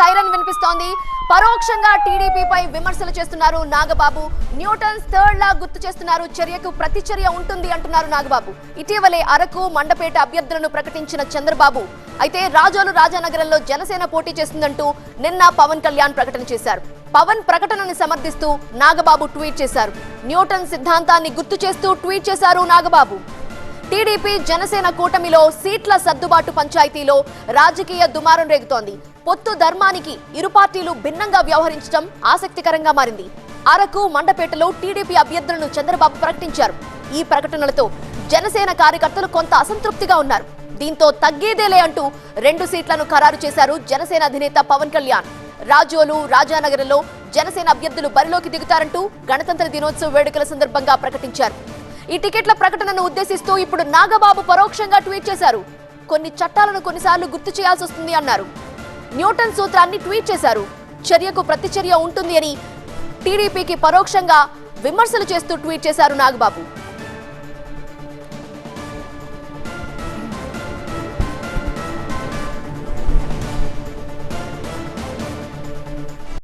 Siren వినిపిస్తోంది. పరోక్షంగా టీడీపీపై విమర్శలు చేస్తున్నారు నాగబాబు. న్యూటన్స్ థర్డ్ లా గుర్తు చేస్తున్నారు. చర్యకు ప్రతిచర్య ఉంటుంది అంటున్నారు నాగబాబు. ఇటీవలే అరకు మండపేట అభ్యర్థులను ప్రకటించిన చంద్రబాబు. అయితే రాజోలు రాజానగరంలో జనసేన పోటీ చేస్తుందంటూ నిన్న పవన్ కళ్యాణ్ ప్రకటన చేశారు. పవన్ ప్రకటనని సమర్థిస్తూ నాగబాబు ట్వీట్ చేశారు. న్యూటన్ సిద్ధాంతాన్ని గుర్తు చేస్తూ ట్వీట్ చేశారు నాగబాబు. టీడీపీ జనసేన కూటమిలో సీట్ల సర్దుబాటు పంచాయతీలో రాజకీయ దుమారం రేగుతోంది. పొత్తు ధర్మానికి ఇరు పార్టీలు భిన్నంగా వ్యవహరించడం ఆసక్తికరంగా మారింది. అరకు మండపేటలో టీడీపీ అభ్యర్థులను చంద్రబాబు ప్రకటించారు. ఈ ప్రకటనలతో జనసేన కార్యకర్తలు కొంత అసంతృప్తిగా ఉన్నారు. దీంతో తగ్గేదేలే అంటూ రెండు సీట్లను ఖరారు చేశారు జనసేన అధినేత పవన్ కళ్యాణ్. రాజోలు రాజానగరంలో జనసేన అభ్యర్థులు బరిలోకి దిగుతారంటూ గణతంత్ర దినోత్సవ వేడుకల సందర్భంగా ప్రకటించారు. ఈ టికెట్ల ప్రకటనను ఉద్దేశిస్తూ ఇప్పుడు నాగబాబు పరోక్షంగా ట్వీట్ చేశారు. కొన్ని చట్టాలను కొన్నిసార్లు గుర్తు చేయాల్సి వస్తుంది అన్నారు. న్యూటన్ సూత్రాన్ని ట్వీట్ చేశారు. చర్యకు ప్రతిచర్య ఉంటుంది అని టీడీపీకి పరోక్షంగా విమర్శలు చేస్తూ ట్వీట్ చేశారు నాగబాబు.